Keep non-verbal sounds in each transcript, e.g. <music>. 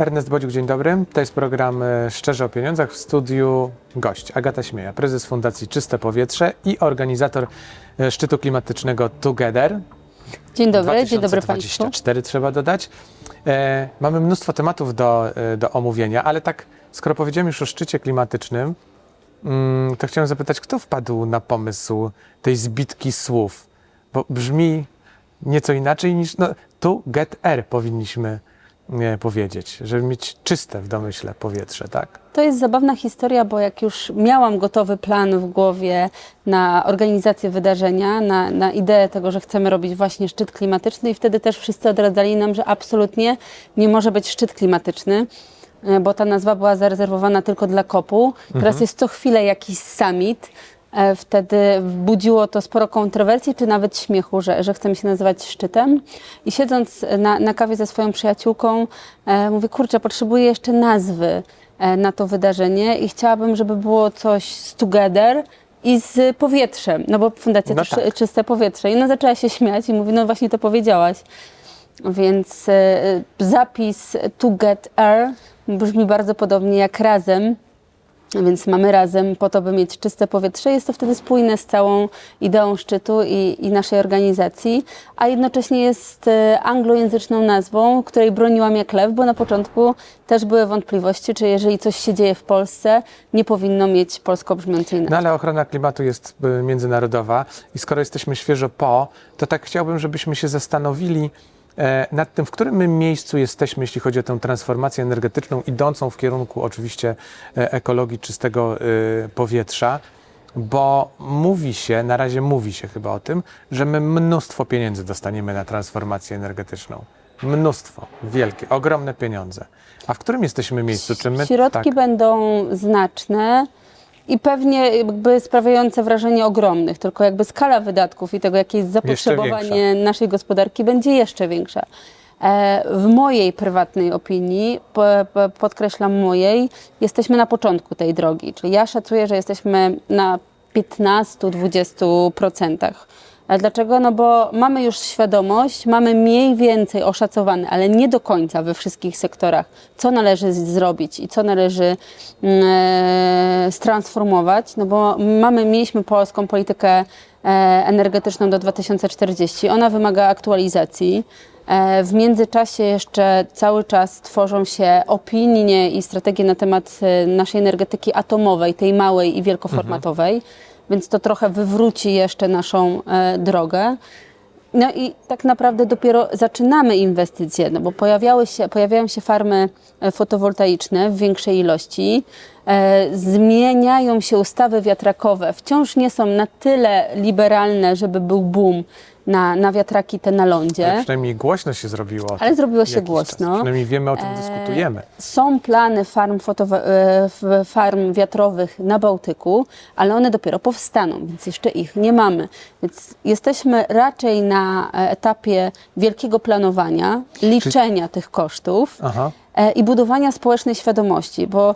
Ernest Bodziuk, dzień dobry. To jest program e, Szczerze o Pieniądzach. W studiu gość Agata Śmieja, prezes Fundacji Czyste Powietrze i organizator e, szczytu klimatycznego Together. Dzień dobry, dzień dobry Państwu. 2024 trzeba dodać. E, mamy mnóstwo tematów do, e, do omówienia, ale tak, skoro powiedziałem już o szczycie klimatycznym, mm, to chciałem zapytać, kto wpadł na pomysł tej zbitki słów? Bo brzmi nieco inaczej niż no, get air powinniśmy powiedzieć, żeby mieć czyste w domyśle powietrze, tak? To jest zabawna historia, bo jak już miałam gotowy plan w głowie na organizację wydarzenia, na, na ideę tego, że chcemy robić właśnie szczyt klimatyczny i wtedy też wszyscy odradzali nam, że absolutnie nie może być szczyt klimatyczny. e, Bo ta nazwa była zarezerwowana tylko dla kopu. Teraz jest co chwilę jakiś summit. E, Wtedy budziło to sporo kontrowersji, czy nawet śmiechu, że, że chcemy się nazywać szczytem. I siedząc na, na kawie ze swoją przyjaciółką, e, mówię, kurczę, potrzebuję jeszcze nazwy e, na to wydarzenie i chciałabym, żeby było coś z together i z powietrzem, no bo fundacja No też tak. czyste powietrze. I ona zaczęła się śmiać i mówi, no właśnie to powiedziałaś. Więc zapis to get air brzmi bardzo podobnie jak razem. Więc mamy razem po to, by mieć czyste powietrze. Jest to wtedy spójne z całą ideą szczytu i, i naszej organizacji, a jednocześnie jest e, anglojęzyczną nazwą, której broniłam jak lew, bo na początku też były wątpliwości, czy jeżeli coś się dzieje w Polsce, nie powinno mieć polsko brzmiącej nazwy. No ale ochrona klimatu jest y, międzynarodowa i skoro jesteśmy świeżo po, to tak chciałbym, żebyśmy się zastanowili nad tym, w którym my miejscu jesteśmy, jeśli chodzi o tę transformację energetyczną, idącą w kierunku oczywiście e, ekologii czystego y, powietrza. Bo mówi się, na razie mówi się chyba o tym, że my mnóstwo pieniędzy dostaniemy na transformację energetyczną. Mnóstwo, wielkie, ogromne pieniądze. A w którym jesteśmy miejscu? Czy my Środki tak, będą znaczne i pewnie jakby sprawiające wrażenie ogromnych, tylko jakby skala wydatków i tego, jakie jest zapotrzebowanie naszej gospodarki będzie jeszcze większa. E, W mojej prywatnej opinii, po- po- podkreślam mojej, jesteśmy na początku tej drogi. Czyli ja szacuję, że jesteśmy na 15-20%. Dlaczego? No bo mamy już świadomość, mamy mniej więcej oszacowane, ale nie do końca we wszystkich sektorach, co należy zrobić i co należy mm, e, stransformować, no bo mamy, mieliśmy polską politykę e, energetyczną do 2040. Ona wymaga aktualizacji. E, W międzyczasie jeszcze cały czas tworzą się opinie i strategie na temat e, naszej energetyki atomowej, tej małej i wielkoformatowej, więc to trochę wywróci jeszcze naszą e, drogę. No i tak naprawdę dopiero zaczynamy inwestycje, no bo pojawiały się, pojawiają się farmy e, fotowoltaiczne w większej ilości, e, zmieniają się ustawy wiatrakowe, wciąż nie są na tyle liberalne, żeby był boom na, na wiatraki te na lądzie. Ale przynajmniej głośno się zrobiło. Ale zrobiło się głośno. Czas. Przynajmniej wiemy, o czym E, dyskutujemy. Są plany farm, e, farm wiatrowych na Bałtyku, ale one dopiero powstaną, więc jeszcze ich nie mamy. Więc jesteśmy raczej na e, etapie wielkiego planowania, liczenia tych kosztów Aha. i budowania społecznej świadomości, bo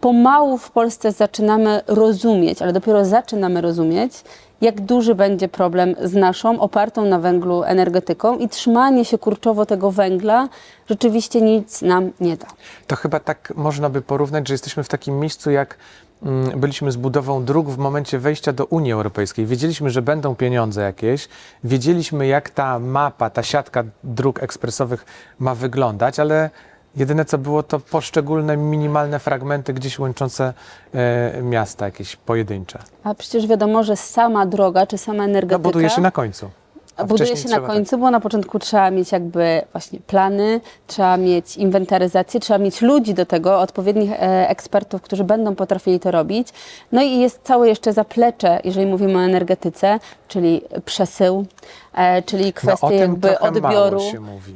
pomału w Polsce zaczynamy rozumieć, ale dopiero zaczynamy rozumieć, jak duży będzie problem z naszą opartą na węglu energetyką i trzymanie się kurczowo tego węgla rzeczywiście nic nam nie da. To chyba tak można by porównać, że jesteśmy w takim miejscu, jak mm, byliśmy z budową dróg w momencie wejścia do Unii Europejskiej. Wiedzieliśmy, że będą pieniądze jakieś, wiedzieliśmy, jak ta mapa, ta siatka dróg ekspresowych ma wyglądać, ale jedyne co było, to poszczególne minimalne fragmenty gdzieś łączące e, miasta, jakieś pojedyncze. A przecież wiadomo, że sama droga czy sama No energetyka buduje się na końcu. A buduje się na tak- końcu, bo na początku trzeba mieć jakby właśnie plany, trzeba mieć inwentaryzację, trzeba mieć ludzi do tego, odpowiednich e, ekspertów, którzy będą potrafili to robić. No i jest całe jeszcze zaplecze, jeżeli mówimy o energetyce, czyli przesył, e, czyli kwestie No, jakby odbioru,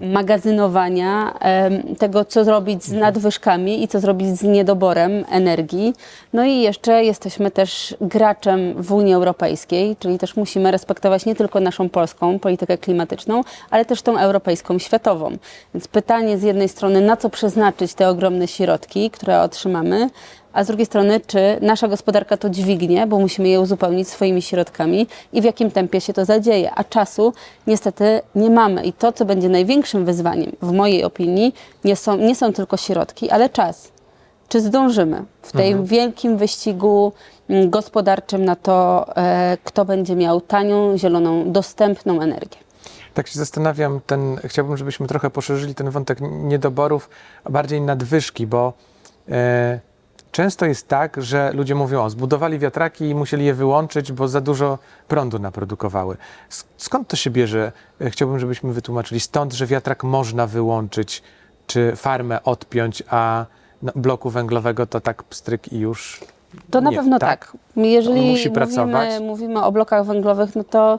magazynowania, tego co zrobić z nadwyżkami i co zrobić z niedoborem energii. No i jeszcze jesteśmy też graczem w Unii Europejskiej, czyli też musimy respektować nie tylko naszą polską europejską politykę klimatyczną, ale też tą europejską światową. Więc pytanie z jednej strony, na co przeznaczyć te ogromne środki, które otrzymamy, a z drugiej strony, czy nasza gospodarka to dźwignie, bo musimy je uzupełnić swoimi środkami i w jakim tempie się to zadzieje. A czasu niestety nie mamy. I to, co będzie największym wyzwaniem, w mojej opinii, nie są, nie są tylko środki, ale czas. Czy zdążymy w tym wielkim wyścigu gospodarczym na to, e, kto będzie miał tanią, zieloną, dostępną energię? Tak się zastanawiam, ten, chciałbym, żebyśmy trochę poszerzyli ten wątek niedoborów, a bardziej nadwyżki, bo e, często jest tak, że ludzie mówią, o, zbudowali wiatraki i musieli je wyłączyć, bo za dużo prądu naprodukowały. Skąd to się bierze? E, Chciałbym, żebyśmy wytłumaczyli. Stąd, że wiatrak można wyłączyć, czy farmę odpiąć, a no, bloku węglowego to tak pstryk i już To na nie, pewno tak. Jeżeli musi mówimy, pracować. mówimy o blokach węglowych, no to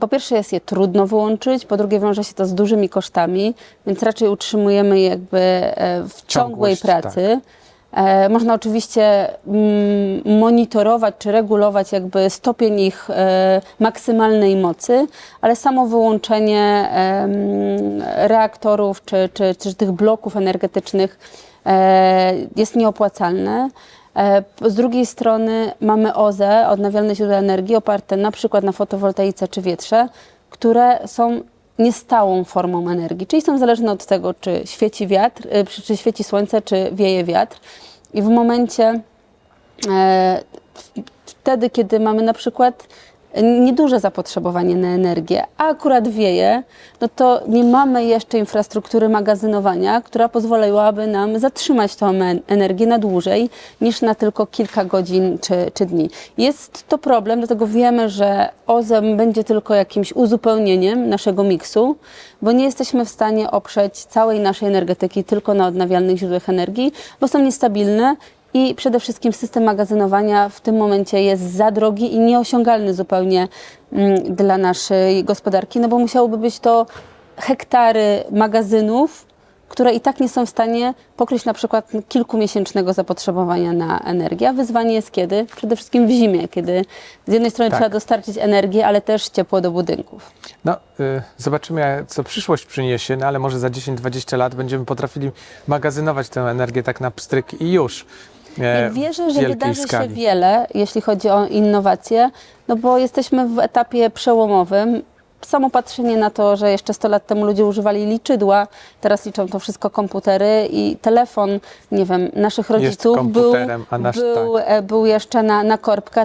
po pierwsze jest je trudno wyłączyć, po drugie wiąże się to z dużymi kosztami, więc raczej utrzymujemy je jakby e, w ciągłej Ciągłość, pracy. E, Można oczywiście mm, monitorować czy regulować jakby stopień ich e, maksymalnej mocy, ale samo wyłączenie em, reaktorów czy, czy, czy tych bloków energetycznych e, jest nieopłacalne. E, Z drugiej strony mamy OZE, odnawialne źródła energii, oparte na przykład na fotowoltaice czy wietrze, które są niestałą formą energii, czyli są zależne od tego, czy świeci wiatr, y, czy, świeci słońce, czy wieje wiatr. I w momencie, e, wtedy, kiedy mamy na przykład nieduże zapotrzebowanie na energię, a akurat wieje, no to nie mamy jeszcze infrastruktury magazynowania, która pozwoliłaby nam zatrzymać tą en- energię na dłużej niż na tylko kilka godzin czy, czy dni. Jest to problem, dlatego wiemy, że OZE będzie tylko jakimś uzupełnieniem naszego miksu, bo nie jesteśmy w stanie oprzeć całej naszej energetyki tylko na odnawialnych źródłach energii, bo są niestabilne i przede wszystkim system magazynowania w tym momencie jest za drogi i nieosiągalny zupełnie mm, dla naszej gospodarki, no bo musiałoby być to hektary magazynów, które i tak nie są w stanie pokryć na przykład kilkumiesięcznego zapotrzebowania na energię. A wyzwanie jest kiedy? Przede wszystkim w zimie, kiedy z jednej strony Tak. trzeba dostarczyć energię, ale też ciepło do budynków. No, y, zobaczymy, co przyszłość przyniesie, no ale może za 10-20 lat będziemy potrafili magazynować tę energię tak na pstryk i już. E, Ja wierzę, że wydarzy skali. się wiele, jeśli chodzi o innowacje, no bo jesteśmy w etapie przełomowym. Samo patrzenie na to, że jeszcze 100 lat temu ludzie używali liczydła, teraz liczą to wszystko komputery i telefon, nie wiem, naszych rodziców był, nasz był, e, był jeszcze na, na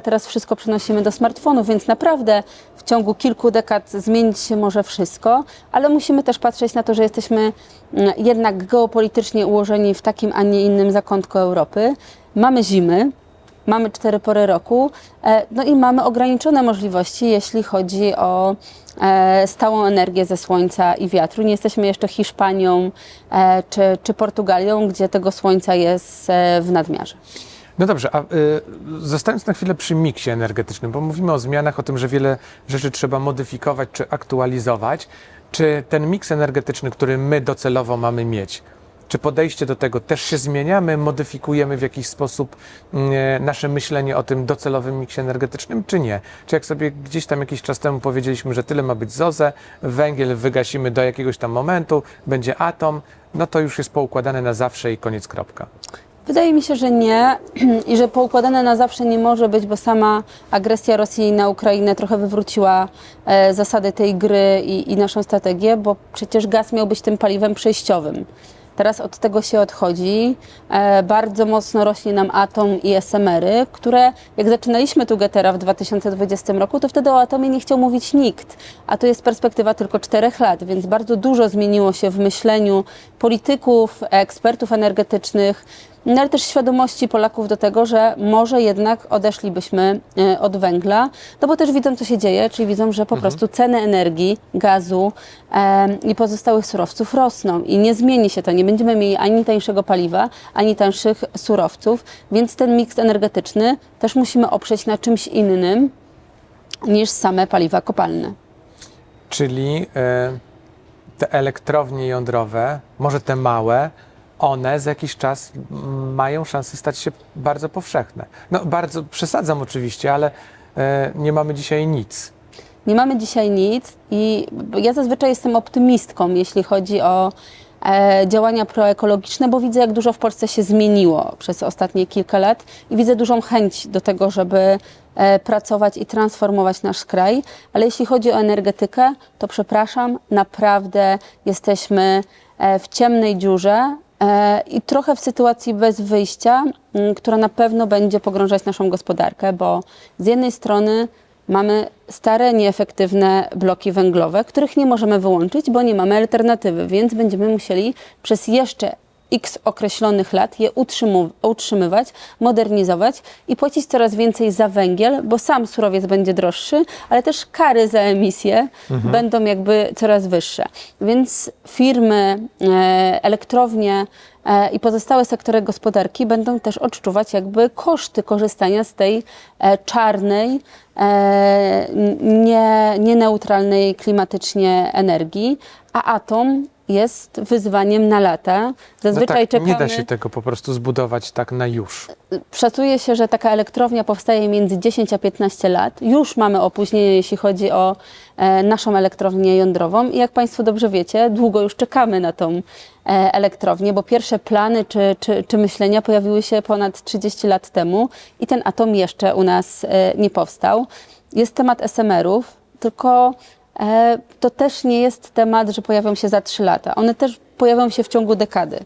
teraz wszystko przenosimy do smartfonów, więc naprawdę w ciągu kilku dekad zmienić się może wszystko, ale musimy też patrzeć na to, że jesteśmy mm, jednak geopolitycznie ułożeni w takim, a nie innym zakątku Europy. Mamy zimy, mamy cztery pory roku, e, no i mamy ograniczone możliwości, jeśli chodzi o e, stałą energię ze słońca i wiatru. Nie jesteśmy jeszcze Hiszpanią e, czy, czy Portugalią, gdzie tego słońca jest w nadmiarze. No dobrze, a y, zostając na chwilę przy miksie energetycznym, bo mówimy o zmianach, o tym, że wiele rzeczy trzeba modyfikować czy aktualizować. Czy ten miks energetyczny, który my docelowo mamy mieć, czy podejście do tego też się zmienia? My modyfikujemy w jakiś sposób mm, nasze myślenie o tym docelowym miksie energetycznym, czy nie? Czy jak sobie gdzieś tam jakiś czas temu powiedzieliśmy, że tyle ma być z OZE, węgiel wygasimy do jakiegoś tam momentu, będzie atom, no to już jest poukładane na zawsze i koniec kropka. Wydaje mi się, że nie <clears throat> i że poukładane na zawsze nie może być, bo sama agresja Rosji na Ukrainę trochę wywróciła e, zasady tej gry i, i naszą strategię, bo przecież gaz miał być tym paliwem przejściowym. Teraz od tego się odchodzi. E, bardzo mocno rośnie nam atom i SMR-y, które jak zaczynaliśmy tu Getera w 2020 roku, to wtedy o atomie nie chciał mówić nikt. A to jest perspektywa tylko czterech lat, więc bardzo dużo zmieniło się w myśleniu polityków, ekspertów energetycznych, no ale też świadomości Polaków do tego, że może jednak odeszlibyśmy e, od węgla, no bo też widzą, co się dzieje, czyli widzą, że po prostu ceny energii, gazu em, i pozostałych surowców rosną i nie zmieni się to. Nie będziemy mieli ani tańszego paliwa, ani tańszych surowców, więc ten miks energetyczny też musimy oprzeć na czymś innym niż same paliwa kopalne. Czyli e, te elektrownie jądrowe, może te małe, one za jakiś czas mają szansę stać się bardzo powszechne. No bardzo przesadzam oczywiście, ale e, nie mamy dzisiaj nic. Nie mamy dzisiaj nic i ja zazwyczaj jestem optymistką, jeśli chodzi o działania proekologiczne, bo widzę, jak dużo w Polsce się zmieniło przez ostatnie kilka lat i widzę dużą chęć do tego, żeby e, pracować i transformować nasz kraj. Ale jeśli chodzi o energetykę, to przepraszam, naprawdę jesteśmy e, w ciemnej dziurze e, i trochę w sytuacji bez wyjścia, która na pewno będzie pogrążać naszą gospodarkę, bo z jednej strony mamy stare, nieefektywne bloki węglowe, których nie możemy wyłączyć, bo nie mamy alternatywy, więc będziemy musieli przez jeszcze x określonych lat je utrzymywać, modernizować i płacić coraz więcej za węgiel, bo sam surowiec będzie droższy, ale też kary za emisję będą jakby coraz wyższe. Więc firmy, e, elektrownie e, i pozostałe sektory gospodarki będą też odczuwać jakby koszty korzystania z tej e, czarnej, nie, nieneutralnej klimatycznie energii, a atom jest wyzwaniem na lata. No Zazwyczaj tak, nie czekamy. da się tego po prostu zbudować tak na już. Szacuje się, że taka elektrownia powstaje między 10 a 15 lat. Już mamy opóźnienie, jeśli chodzi o e, naszą elektrownię jądrową. I jak Państwo dobrze wiecie, długo już czekamy na tą e, elektrownię, bo pierwsze plany czy, czy, czy myślenia pojawiły się ponad 30 lat temu i ten atom jeszcze u nas e, nie powstał. Jest temat SMR-ów, tylko to też nie jest temat, że pojawią się za 3 lata. One też pojawią się w ciągu dekady.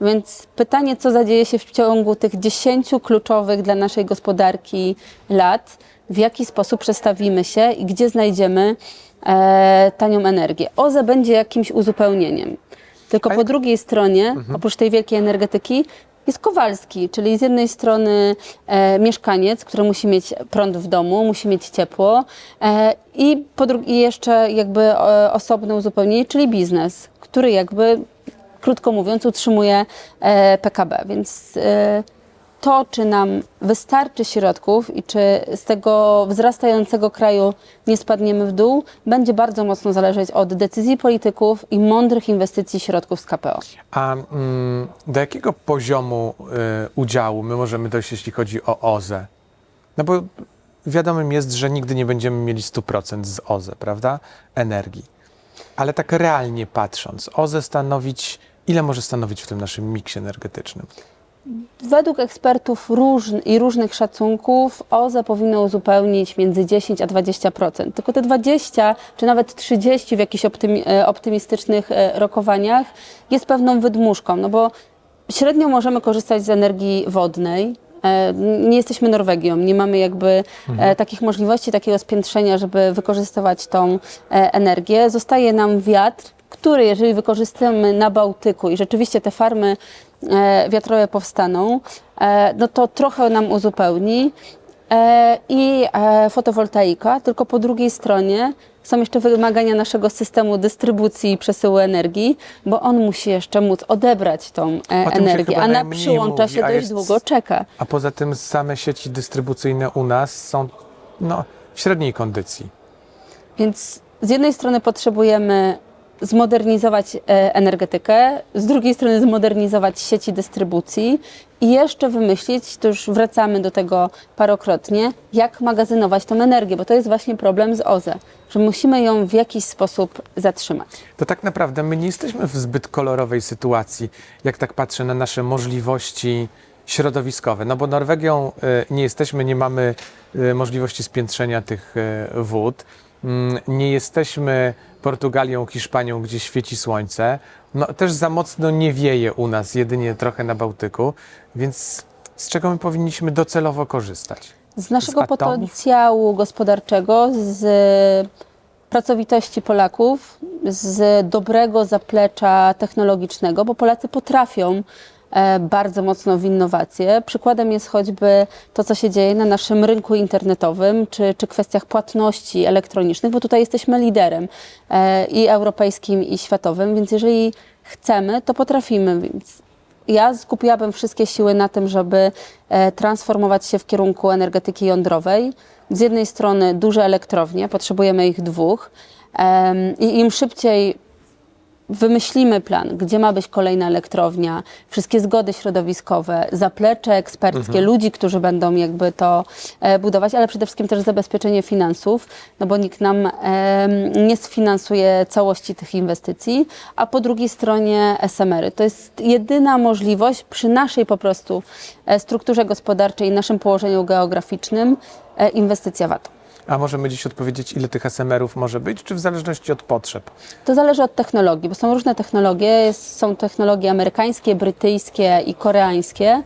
Więc pytanie, co zadzieje się w ciągu tych 10 kluczowych dla naszej gospodarki lat, w jaki sposób przestawimy się i gdzie znajdziemy e, tanią energię. OZE będzie jakimś uzupełnieniem. Tylko po drugiej stronie, oprócz tej wielkiej energetyki, jest Kowalski, czyli z jednej strony e, mieszkaniec, który musi mieć prąd w domu, musi mieć ciepło e, i, po jeszcze jakby e, osobne uzupełnienie, czyli biznes, który jakby krótko mówiąc, utrzymuje e, PKB. Więc e, to, czy nam wystarczy środków i czy z tego wzrastającego kraju nie spadniemy w dół, będzie bardzo mocno zależeć od decyzji polityków i mądrych inwestycji środków z KPO. A mm, do jakiego poziomu y, udziału my możemy dojść, jeśli chodzi o OZE? No bo wiadomym jest, że nigdy nie będziemy mieli 100% z OZE, prawda? Energii. Ale tak realnie patrząc, OZE stanowić, ile może stanowić w tym naszym miksie energetycznym? Według ekspertów różn i różnych szacunków OZE powinno uzupełnić między 10 a 20%. Tylko te 20 czy nawet 30 w jakichś e, optymistycznych e, rokowaniach jest pewną wydmuszką, no bo średnio możemy korzystać z energii wodnej. E, Nie jesteśmy Norwegią, nie mamy jakby e, takich możliwości, takiego spiętrzenia, żeby wykorzystywać tą energię. Zostaje nam wiatr, który jeżeli wykorzystamy na Bałtyku i rzeczywiście te farmy wiatrowe powstaną, e, no to trochę nam uzupełni. E, I e, fotowoltaika, tylko po drugiej stronie są jeszcze wymagania naszego systemu dystrybucji i przesyłu energii, bo on musi jeszcze móc odebrać tą e, energię, a na przyłącza mówi, się dość jest- długo czeka. A poza tym same sieci dystrybucyjne u nas są no, w średniej kondycji. Więc z jednej strony potrzebujemy zmodernizować e, energetykę, z drugiej strony zmodernizować sieci dystrybucji i jeszcze wymyślić, to już wracamy do tego parokrotnie, jak magazynować tą energię, bo to jest właśnie problem z OZE, że musimy ją w jakiś sposób zatrzymać. To tak naprawdę my nie jesteśmy w zbyt kolorowej sytuacji, jak tak patrzę na nasze możliwości środowiskowe. No bo Norwegią y, nie jesteśmy, nie mamy y, możliwości spiętrzenia tych wód. Mm, Nie jesteśmy Portugalią, Hiszpanią, gdzie świeci słońce. No, też za mocno nie wieje u nas, jedynie trochę na Bałtyku, więc z czego my powinniśmy docelowo korzystać? Z naszego atomów? potencjału gospodarczego, z pracowitości Polaków, z dobrego zaplecza technologicznego, bo Polacy potrafią bardzo mocno w innowacje. Przykładem jest choćby to, co się dzieje na naszym rynku internetowym, czy, czy kwestiach płatności elektronicznych, bo tutaj jesteśmy liderem e, i europejskim, i światowym, więc jeżeli chcemy, to potrafimy. Więc ja skupiłabym wszystkie siły na tym, żeby e, transformować się w kierunku energetyki jądrowej. Z jednej strony duże elektrownie, potrzebujemy ich dwóch. I im szybciej wymyślimy plan, gdzie ma być kolejna elektrownia, wszystkie zgody środowiskowe, zaplecze eksperckie, ludzi, którzy będą jakby to e, budować, ale przede wszystkim też zabezpieczenie finansów, no bo nikt nam em, nie sfinansuje całości tych inwestycji, a po drugiej stronie SMR-y. To jest jedyna możliwość przy naszej po prostu e, strukturze gospodarczej i naszym położeniu geograficznym e, inwestycja VAT-u. A możemy dziś odpowiedzieć, ile tych SMR-ów może być, czy w zależności od potrzeb? To zależy od technologii, bo są różne technologie. Są technologie amerykańskie, brytyjskie i koreańskie.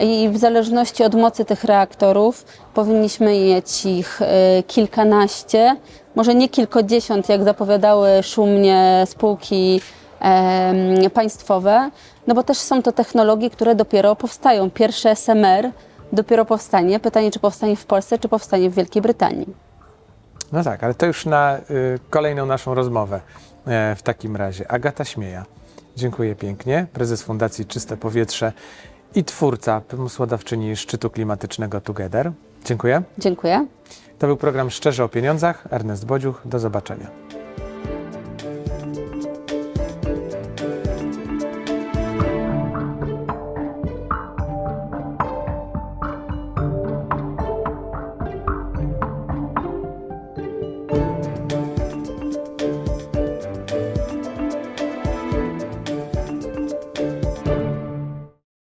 I w zależności od mocy tych reaktorów powinniśmy mieć ich y, kilkanaście, może nie kilkadziesiąt, jak zapowiadały szumnie spółki em, państwowe, no bo też są to technologie, które dopiero powstają. Pierwsze SMR dopiero powstanie. Pytanie, czy powstanie w Polsce, czy powstanie w Wielkiej Brytanii. No tak, ale to już na y, kolejną naszą rozmowę e, w takim razie. Agata Śmieja, dziękuję pięknie, prezes Fundacji Czyste Powietrze i twórca, pomysłodawczyni szczytu klimatycznego Together. Dziękuję. Dziękuję. To był program Szczerze o Pieniądzach. Ernest Bodziuch, do zobaczenia.